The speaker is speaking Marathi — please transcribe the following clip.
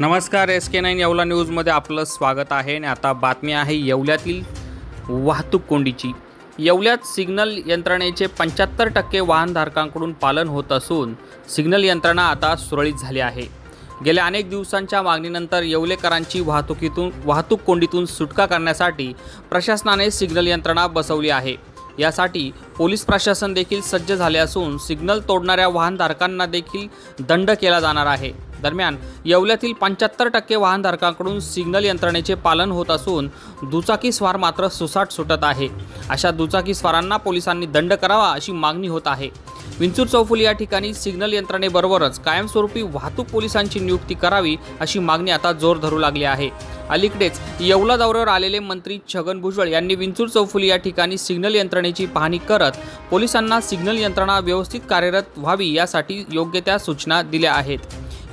नमस्कार एस के नाईन येवला न्यूजमध्ये आपलं स्वागत आहे. आणि आता बातमी आहे येवल्यातील वाहतूक कोंडीची. येवल्यात सिग्नल यंत्रणेचे पंच्याहत्तर टक्के वाहनधारकांकडून पालन होत असून सिग्नल यंत्रणा आता सुरळीत झाली आहे. गेल्या अनेक दिवसांच्या मागणीनंतर येवलेकरांची वाहतुकीतून वाहतूक कोंडीतून सुटका करण्यासाठी प्रशासनाने सिग्नल यंत्रणा बसवली आहे. यासाठी पोलीस प्रशासन देखील सज्ज झाले असून सिग्नल तोडणाऱ्या वाहनधारकांना देखील दंड केला जाणार आहे. दरम्यान येवल्यातील पंच्याहत्तर टक्के वाहनधारकांकडून सिग्नल यंत्रणेचे पालन होत असून दुचाकी स्वार मात्र सुसाट सुटत आहे. अशा दुचाकी स्वारांना पोलिसांनी दंड करावा अशी मागणी होत आहे. विंचूर चौफुली या ठिकाणी सिग्नल यंत्रणेबरोबरच कायमस्वरूपी वाहतूक पोलिसांची नियुक्ती करावी अशी मागणी आता जोर धरू लागली आहे. अलीकडेच येवला दौऱ्यावर आलेले मंत्री छगन भुजबळ यांनी विंचूर चौफुली या ठिकाणी सिग्नल यंत्रणेची पाहणी करत पोलिसांना सिग्नल यंत्रणा व्यवस्थित कार्यरत व्हावी यासाठी योग्य त्या सूचना दिल्या आहेत.